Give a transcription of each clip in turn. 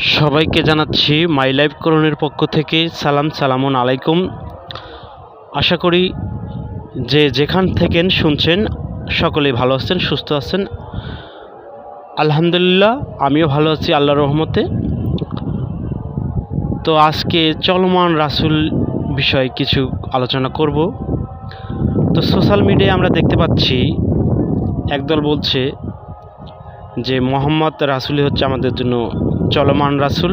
সবাইকে জানাচ্ছি my life করণের পক্ষ থেকে সালাম সালামুন আলাইকুম। আশা করি যে যেখান থেকেন শুনছেন, সকলেই ভালো আছেন, সুস্থ আছেন। আলহামদুলিল্লাহ, আমিও ভালো আছি আল্লাহ রহমতে। তো আজকে চলমান রাসুল বিষয়ে কিছু আলোচনা করব। তো সোশ্যাল মিডিয়ায় আমরা দেখতে পাচ্ছি, একদল বলছে যে মোহাম্মদ রাসুলই হচ্ছে আমাদের জন্য চলমান রাসুল।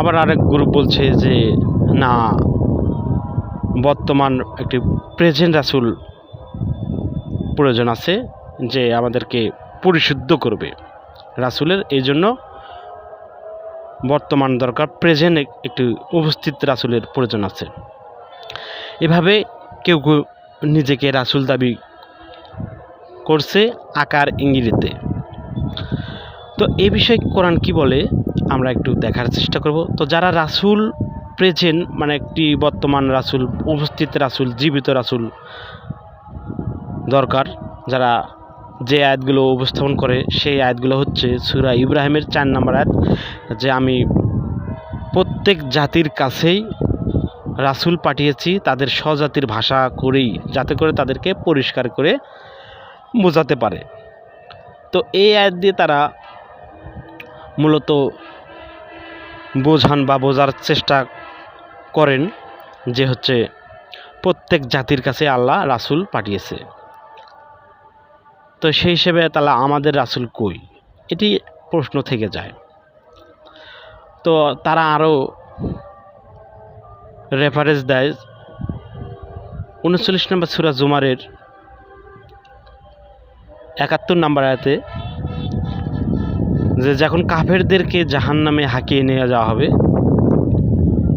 আবার আরেক গ্রুপ বলছে যে, না, বর্তমান একটি প্রেজেন্ট রাসুল প্রয়োজন আছে যে আমাদেরকে পরিশুদ্ধ করবে রাসুলের। এই জন্য বর্তমান দরকার প্রেজেন্ট একটি উপস্থিত রাসুলের প্রয়োজন আছে। এভাবে কেউ কেউ নিজেকে রাসুল দাবি করছে আকার ইঙ্গিতে। তো এ বিষয়ে কোরআন কি বলে, আমরা একটু দেখার চেষ্টা করব। তো যারা রাসুল প্রেজেন্ট মানে একটি বর্তমান রাসুল, উপস্থিত রাসুল, জীবিত রাসুল দরকার, যারা যে আয়াতগুলো উপস্থাপন করে, সেই আয়াতগুলো হচ্ছে সুরা ইব্রাহিমের চার নম্বর আয়াত, যে আমি প্রত্যেক জাতির কাছেই রাসুল পাঠিয়েছি, তাদের স্বজাতির ভাষা করেই, যাতে করে তাদেরকে পরিষ্কার করে বোঝাতে পারে। তো এই আয়াত দিয়ে তারা মূলত বোঝান বা বোঝার চেষ্টা করেন যে হচ্ছে প্রত্যেক জাতির কাছে আল্লাহ রাসুল পাঠিয়েছে। তো সেই হিসেবে তাহলে আমাদের রাসুল কই? এটি প্রশ্ন থেকে যায়। তো তারা আরও রেফারেন্স দেয়। উনচল্লিশ নম্বর সুরা জুমারের একাত্তর নম্বর আয়াতে যে যখন কাফেরদেরকে জাহান নামে হাঁকিয়ে নিয়ে যাওয়া হবে,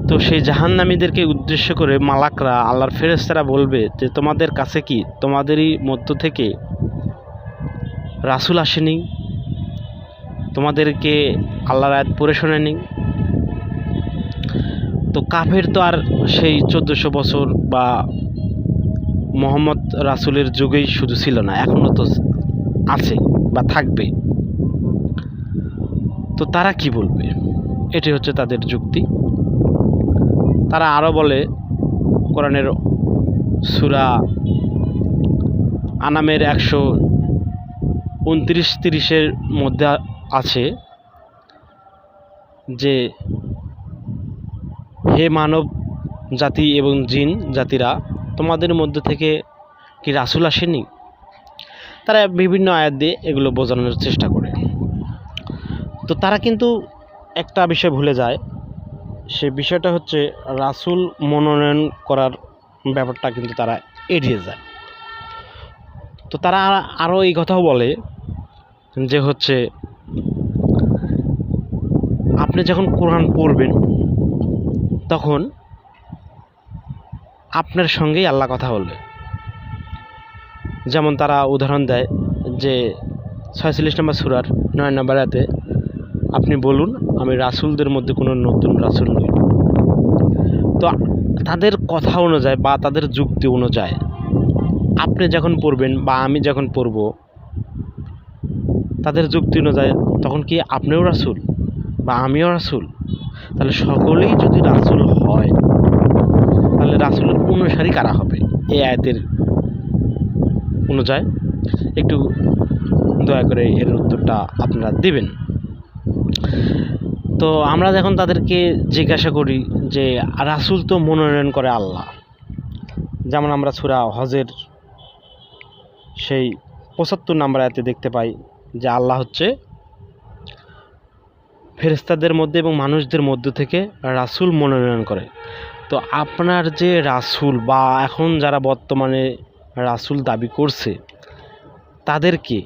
তো সেই জাহান্নামীদেরকে উদ্দেশ্য করে মালাকরা, আল্লাহর ফেরেস্তারা বলবে যে, তোমাদের কাছে কি তোমাদেরই মধ্য থেকে রাসুল আসেনি? তোমাদেরকে আল্লাহর আয়াত পড়ে শোনেনি? তো কাফের তো আর সেই চোদ্দোশো বছর বা মোহাম্মদ রাসুলের যুগেই শুধু ছিল না এখনও তো আছে বা থাকবে। তো তারা কি বলবে? এটি হচ্ছে তাদের যুক্তি। তারা আরও বলে, কোরআনের সুরা আনামের একশো উনত্রিশ তিরিশের মধ্যে আছে যে, হে মানব জাতি এবং জিন জাতিরা, তোমাদের মধ্যে থেকে কি রাসুল আসেনি তারা বিভিন্ন আয়াত দিয়ে এগুলো বোঝানোর চেষ্টা করে। তো তারা কিন্তু একটা বিষয় ভুলে যায়। সে বিষয়টা হচ্ছে রাসুল মনোনয়ন করার ব্যাপারটা কিন্তু তারা এড়িয়ে যায়। তো তারা আরও এই কথাও বলে যে হচ্ছে, আপনি যখন কোরআন পড়বেন, তখন আপনার সঙ্গেই আল্লাহ কথা বলবে। যেমন তারা উদাহরণ দেয় যে ছয়চল্লিশ নম্বর সুরার নয় নম্বর হাতে আপনি বলুন, আমি রাসুলদের মধ্যে কোনো নতুন রাসুল নই। তো তাদের কথা অনুযায়ী বা তাদের যুক্তি অনুযায়ী আপনি যখন পড়বেন বা আমি যখন পড়ব, তাদের যুক্তি অনুযায়ী তখন কি আপনিও রাসুল বা আমিও রাসুল? তাহলে সকলেই যদি রাসুল হয়, তাহলে রাসুলের অনুসারী কারা হবে? এই আয়তের অনুযায়ী একটু দয়া করে এর উত্তরটা আপনারা দেবেন। তো আমরা যখন তাদেরকে জিজ্ঞাসা করি যে, রাসুল তো মনোনয়ন করে আল্লাহ। যেমন আমরা সুরা হজের সেই পঁচাত্তর নাম্বার এতে দেখতে পাই যে, আল্লাহ হচ্ছে ফেরেস্তাদের মধ্যে এবং মানুষদের মধ্য থেকে রাসুল মনোনয়ন করে। তো আপনার যে রাসুল বা এখন যারা বর্তমানে রাসুল দাবি করছে, তাদেরকে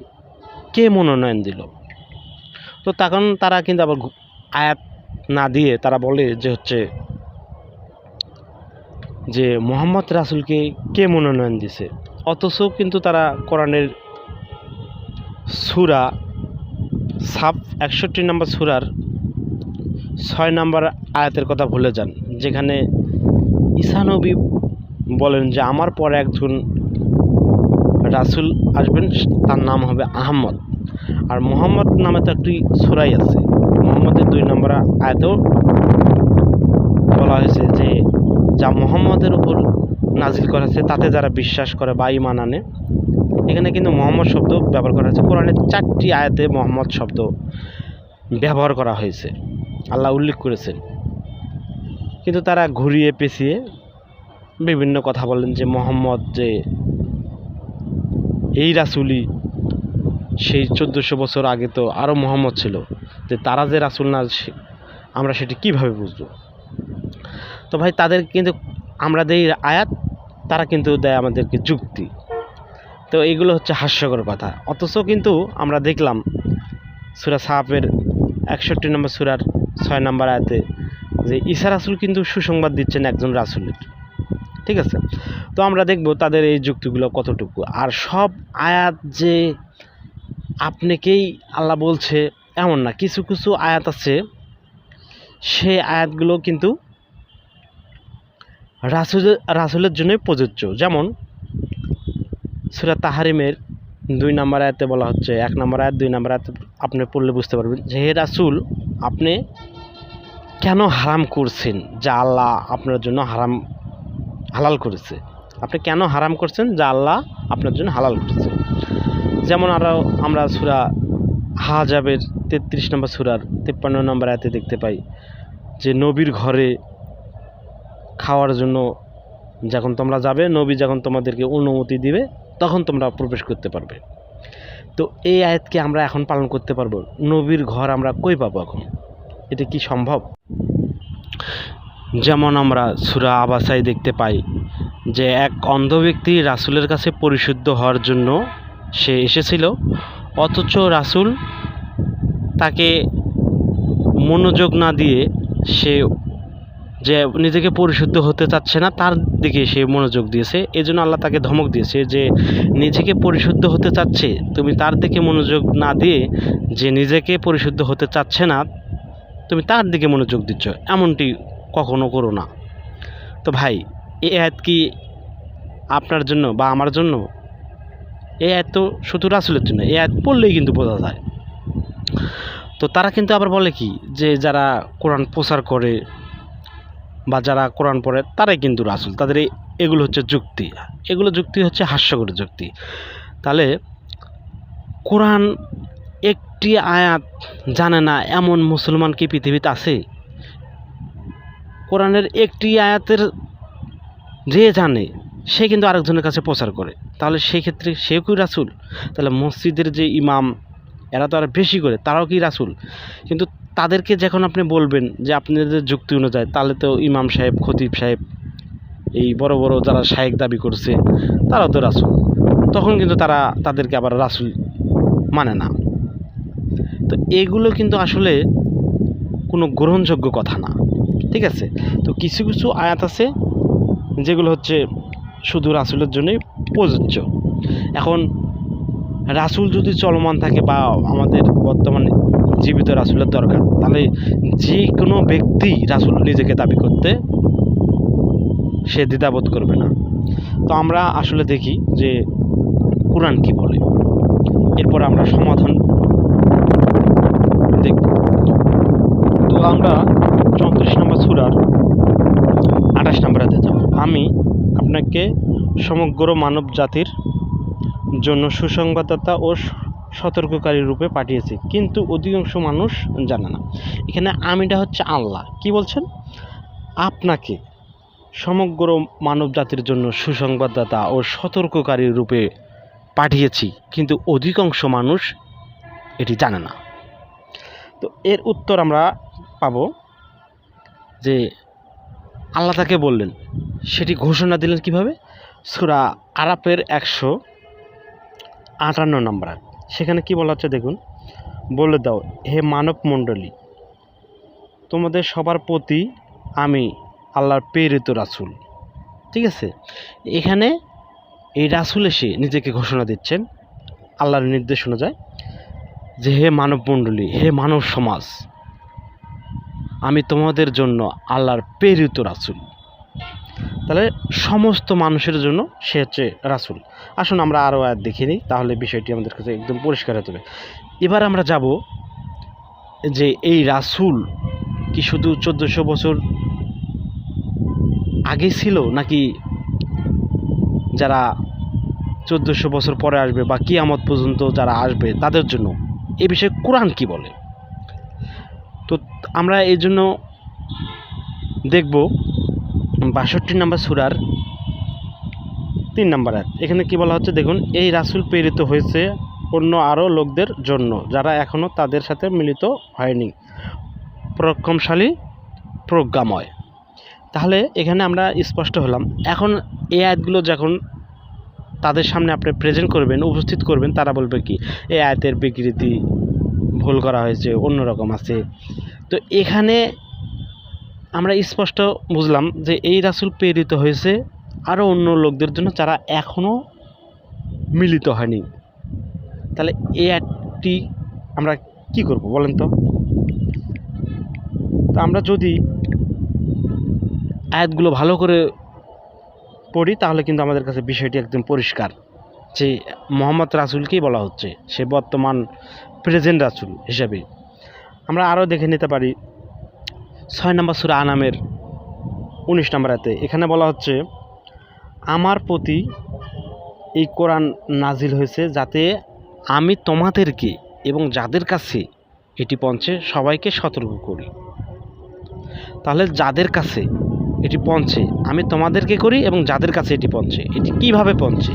কে মনোনয়ন দিল? তো তখন তারা কিন্তু আবার আয়াত না দিয়ে তারা বলে যে হচ্ছে যে মোহাম্মদ রাসুলকে কে মনোনয়ন দিছে? অথচ কিন্তু তারা কোরআনের সুরা সাব একষট্টি নম্বর সুরার ছয় নম্বর আয়াতের কথা ভুলে যান, যেখানে ঈসানবী বলেন যে, আমার পরে একজন রাসুল আসবেন, তার নাম হবে আহম্মদ আর মোহাম্মদ নামে তো একটি সুরাই আছে। মোহাম্মদের দুই নম্বর আয়াতেও বলা হয়েছে যে, যা মোহাম্মদের উপর নাজিল করা তাতে যারা বিশ্বাস করে বা ইমান আনে, এখানে কিন্তু মোহাম্মদ শব্দ ব্যবহার করা হয়েছে। কোরআনের চারটি আয়াতে মোহাম্মদ শব্দ ব্যবহার করা হয়েছে। আল্লাহ উল্লেখ করেছেন। কিন্তু তারা ঘুরিয়ে পেঁচিয়ে বিভিন্ন কথা বলেন যে, মোহাম্মদ যে এই রাসুলই সেই চোদ্দোশো বছর আগে তো আরও মোহাম্মদ ছিল। যে তারা যে রাসুল না আমরা সেটি কীভাবে বুঝব? তো ভাই, তাদের কিন্তু আমরা দেই আয়াত, তারা কিন্তু দেয় আমাদেরকে যুক্তি। তো এইগুলো হচ্ছে হাস্যকর কথা। অথচ কিন্তু আমরা দেখলাম সুরা সাহাবের একষট্টি নম্বর সুরার ছয় নম্বর আয়াতে যে ঈসা রাসুল কিন্তু সুসংবাদ দিচ্ছেন একজন রাসুলের। ঠিক আছে? তো আমরা দেখব তাদের এই যুক্তিগুলো কতটুকু। আর সব আয়াত যে আপনাকেই আল্লাহ বলছে, এমন না, কিছু কিছু আয়াত আছে। সেই আয়াতগুলো কিন্তু রাসুলের রাসুলের জন্যই প্রযোজ্য। যেমন সুরা তাহারিমের দুই নম্বর আয়াতে বলা হচ্ছে, এক নম্বর আয়াত, দুই নম্বর আয়াতে আপনি পড়লে বুঝতে পারবেন যে, হে রাসুল, আপনি কেন হারাম করছেন? যা আল্লাহ আপনার জন্য হারাম, হালাল করেছে। আপনি কেন হারাম করছেন? যা আল্লাহ আপনার জন্য হালাল করেছে। যেমন আরও আমরা সুরা হাজাবের তেত্রিশ নম্বর সুরার তিপ্পান্ন নম্বর আয়াতে দেখতে পাই যে নবীর ঘরে খাওয়ার জন্য যখন তোমরা যাবে, নবী যখন তোমাদেরকে অনুমতি দিবে, তখন তোমরা প্রবেশ করতে পারবে। তো এই আয়াতকে আমরা এখন পালন করতে পারব। নবীর ঘর আমরা কই পাবো এখন? এটা কি সম্ভব? যেমন আমরা সুরা আবাসায় দেখতে পাই যে এক অন্ধ ব্যক্তি রাসুলের কাছে পরিশুদ্ধ হওয়ার জন্য সে এসেছিল। অথচ রাসুল তাকে মনোযোগ না দিয়ে সে যে নিজেকে পরিশুদ্ধ হতে চাচ্ছে না, তার দিকে সে মনোযোগ দিয়েছে। এই জন্য আল্লাহ তাকে ধমক দিয়েছে যে, নিজেকে পরিশুদ্ধ হতে চাচ্ছে, তুমি তার দিকে মনোযোগ না দিয়ে যে নিজেকে পরিশুদ্ধ হতে চাচ্ছে না, তুমি তার দিকে মনোযোগ দিচ্ছ, এমনটি কখনো করো না। তো ভাই আয়াত কি আপনার জন্য বা আমার জন্য এই আয়াত তো শুধু রাসুলের জন্য এই আয়াত পড়লেই কিন্তু বোঝা যায়। তো তারা কিন্তু আবার বলে কি, যে যারা কোরআন প্রচার করে বা যারা কোরআন পড়ে, তারাই কিন্তু রাসুল। তাদের এগুলো হচ্ছে যুক্তি। এগুলো যুক্তি হচ্ছে হাস্যকর যুক্তি। তাহলে কোরআন একটি আয়াত জানে না এমন মুসলমান কি পৃথিবীতে আছে? কোরআনের একটি আয়াতের যে জানে সে কিন্তু আরেকজনের কাছে প্রচার করে। তাহলে সেই ক্ষেত্রে সেও কি রাসুল? তাহলে মসজিদের যে ইমাম, এরা তো আর বেশি করে, তারাও কি রাসুল? কিন্তু তাদেরকে যখন আপনি বলবেন যে আপনাদের যুক্তি অনুযায়ী, তাহলে তো ইমাম সাহেব, খতিব সাহেব, এই বড় বড় যারা শায়েক দাবি করছে, তারাও তো রাসুল। তখন কিন্তু তারা তাদেরকে আবার রাসুল মানে না। তো এগুলো কিন্তু আসলে কোনো গ্রহণযোগ্য কথা না। ঠিক আছে? তো কিছু কিছু আয়াত আছে যেগুলো হচ্ছে শুধু রাসুলের জন্যই প্রযোজ্য। এখন রাসুল যদি চলমান থাকে বা আমাদের বর্তমানে জীবিত রাসুলের দরকার, তাহলে যে কোনো ব্যক্তি রাসুল নিজেকে দাবি করতে সে দ্বিধাবোধ করবে না। তো আমরা আসলে দেখি যে কোরআন কি বলে। এরপর আমরা সমাধান দেখব। তো আমরা চৌত্রিশ নম্বর সুরার আঠাশ নম্বরাতে যাব। আমি আপনাকে সমগ্র মানব জাতির জন্য সুসংবাদদাতা ও সতর্ককারী রূপে পাঠিয়েছি। কিন্তু অধিকাংশ মানুষ জানে না। এখানে আমিটা হচ্ছে আল্লাহ। কি বলছেন? আপনাকে সমগ্র মানব জাতির জন্য সুসংবাদদাতা ও সতর্ককারী রূপে পাঠিয়েছি, কিন্তু অধিকাংশ মানুষ এটি জানে না। তো এর উত্তর আমরা পাবো যে আল্লাহ তাকে বললেন, সেটি ঘোষণা দিলেন কীভাবে? সুরা আরাপের একশো আটান্ন নম্বর। সেখানে কি বলা হচ্ছে দেখুন, বলে দাও, হে মানব মণ্ডলী তোমাদের সবার প্রতি আমি আল্লাহর প্রেরিত রাসূল। ঠিক আছে? এখানে এই রাসূল এসে নিজেকে ঘোষণা দিচ্ছেন আল্লাহর নির্দেশ অনুযায়ী যে হে মানব মণ্ডলী হে মানব সমাজ আমি তোমাদের জন্য আল্লাহর প্রেরিত রাসূল। তাহলে সমস্ত মানুষের জন্য সে হচ্ছে রাসূল। আসুন আমরা আরও আয়াত দেখে নিই, তাহলে বিষয়টি আমাদের কাছে একদম পরিষ্কার হতে হবে এবার আমরা যাব যে এই রাসূল কি শুধু চোদ্দোশো বছর আগে ছিল, নাকি যারা চোদ্দোশো বছর পরে আসবে বা কিয়ামত পর্যন্ত যারা আসবে তাদের জন্য? এ বিষয়ে কোরআন কি বলে? আমরা এই জন্য দেখব বাষট্টি নাম্বার সুরার তিন নাম্বার আয়াত। এখানে কি বলা হচ্ছে? দেখুন, এই রাসূল প্রেরিত হয়েছে অন্য আরও লোকদের জন্য, যারা এখনও তাদের সাথে মিলিত হয়নি। পরাক্রমশালী প্রজ্ঞাময়। তাহলে এখানে আমরা স্পষ্ট হলাম। এখন এই আয়াতগুলো যখন তাদের সামনে আপনি প্রেজেন্ট করবেন, উপস্থিত করবেন, তারা বলবে কি? এই আয়াতের বিকৃতি ভুল করা হয়েছে অন্যরকম আছে। তো এখানে আমরা স্পষ্ট বুঝলাম যে এই রাসূল প্রেরিত হয়েছে আরও অন্য লোকদের জন্য যারা এখনও মিলিত হয়নি। তাহলে এই অ্যাডটি আমরা কি করব বলেন তো? তো আমরা যদি আয়াতগুলো ভালো করে পড়ি, তাহলে কিন্তু আমাদের কাছে বিষয়টি একদম পরিষ্কার যে মোহাম্মদ রাসুলকেই বলা হচ্ছে, সে বর্তমান প্রেজেন্ট রাসুল হিসাবে। আমরা আরও দেখে নিতে পারি। ছয় নম্বর সুরা আনামের উনিশ নম্বর আয়াতে। এখানে বলা হচ্ছে, আমার প্রতি এই কোরআন নাজিল হয়েছে যাতে আমি তোমাদেরকে এবং যাদের কাছে এটি পৌঁছে সবাইকে সতর্ক করি। তাহলে যাদের কাছে এটি পৌঁছে, আমি তোমাদেরকে করি এবং যাদের কাছে এটি পৌঁছে। এটি কীভাবে পৌঁছে?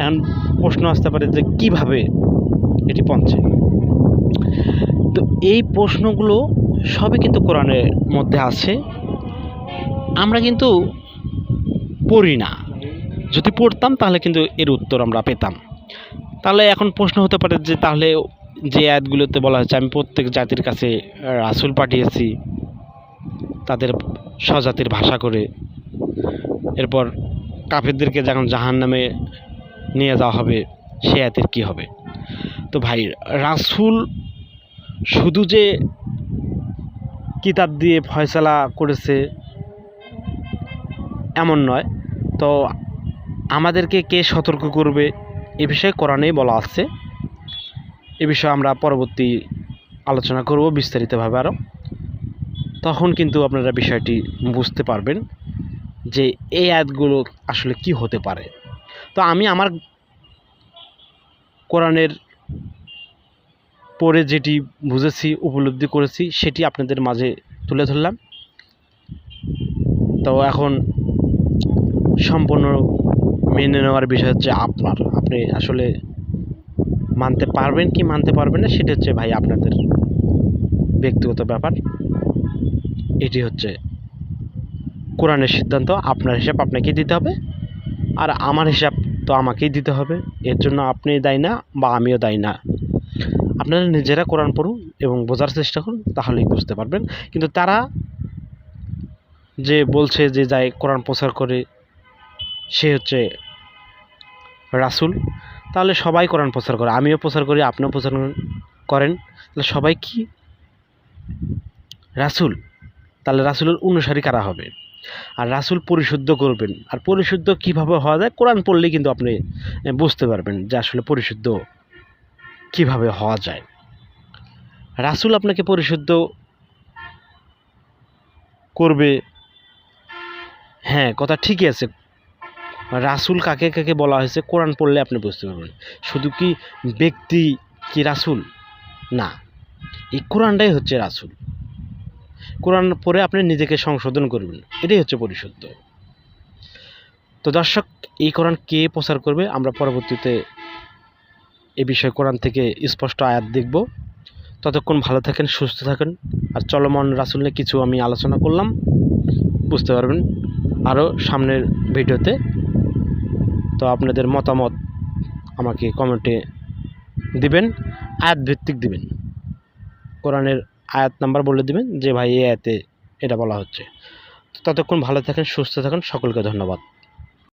এখন প্রশ্ন আসতে পারে যে কীভাবে এটি পৌঁছে? তো এই প্রশ্নগুলো সবই কিন্তু কোরআনের মধ্যে আছে। আমরা কিন্তু পড়ি না। যদি পড়তাম তাহলে কিন্তু এর উত্তর আমরা পেতাম। তাহলে এখন প্রশ্ন হতে পারে যে তাহলে যে আয়াতগুলোতে বলা হয়েছে, আমি প্রত্যেক জাতির কাছে রাসুল পাঠিয়েছি, তাদের স্বজাতির ভাষা করে। এরপর কাফেরদেরকে যখন জাহান নামে নিয়ে যাওয়া হবে, সে আয়াতের কী হবে? তো ভাই, রাসুল শুধু যে কিতাব দিয়ে ফয়সালা করেছে এমন নয়, তো আমাদেরকে কে সতর্ক করবে এ বিষয়ে কোরআনেই বলা আছে। এ বিষয়ে আমরা পরবর্তী আলোচনা করব বিস্তারিতভাবে আরও। তখন কিন্তু আপনারা বিষয়টি বুঝতে পারবেন যে এই আয়াতগুলো আসলে কি হতে পারে। তো আমি আমার কোরআনের পড়ে যেটি বুঝেছি, উপলব্ধি করেছি, সেটি আপনাদের মাঝে তুলে ধরলাম। তো এখন সম্পূর্ণ মেনে নেওয়ার বিষয় হচ্ছে আপনার। আপনি আসলে মানতে পারবেন কি মানতে পারবেন না, সেটা হচ্ছে ভাই আপনাদের ব্যক্তিগত ব্যাপার। এটি হচ্ছে কোরআনের সিদ্ধান্ত, আপনার হিসাব আপনাকেই দিতে হবে। আর আমার হিসাব তো আমাকেই দিতে হবে। এর জন্য আপনি দায়ী না বা আমিও দায়ী না। আপনারা নিজেরা কোরআন পড়ুন এবং বোঝার চেষ্টা করুন, তাহলেই বুঝতে পারবেন। কিন্তু তারা যে বলছে যে যায় কোরআন প্রচার করে, সে হচ্ছে রাসুল, তাহলে সবাই কোরআন প্রচার করে। আমিও প্রচার করি, আপনিও প্রচার করেন। তাহলে সবাই কি? রাসুল। তাহলে রাসুলের অনুসারী কারা হবে? আর রাসুল পরিশুদ্ধ করবেন। আর পরিশুদ্ধ কীভাবে হওয়া যায়? কোরআন পড়লে কিন্তু আপনি বুঝতে পারবেন যে আসলে পরিশুদ্ধ কীভাবে হওয়া যায়? রাসুল আপনাকে পরিশুদ্ধ করবে? হ্যাঁ কথা ঠিকই আছে। রাসুল কাকে কাকে বলা হয়েছে, কোরআন পড়লে আপনি বুঝতে পারবেন। শুধু কি ব্যক্তি কি রাসুল? না, এই কোরআনটাই হচ্ছে রাসুল। কোরআন পড়ে আপনি নিজেকে সংশোধন করবেন। এটাই হচ্ছে পরিশুদ্ধ। তো দর্শক, এই কোরআন কে প্রচার করবে আমরা পরবর্তীতে এ বিষয়ে কোরআন থেকে স্পষ্ট আয়াত দেখব। ততক্ষণ ভালো থাকেন, সুস্থ থাকেন। আর চলমান রাসুল নিয়ে কিছু আমি আলোচনা করলাম। বুঝতে পারবেন আরও সামনের ভিডিওতে। তো আপনাদের মতামত আমাকে কমেন্টে দিবেন আয়াত ভিত্তিক দিবেন। কোরআনের আয়াত নাম্বার বলে দিবেন যে, ভাই, এই আয়াতে এটা বলা হচ্ছে। ততক্ষণ ভালো থাকেন, সুস্থ থাকেন। সকলকে ধন্যবাদ।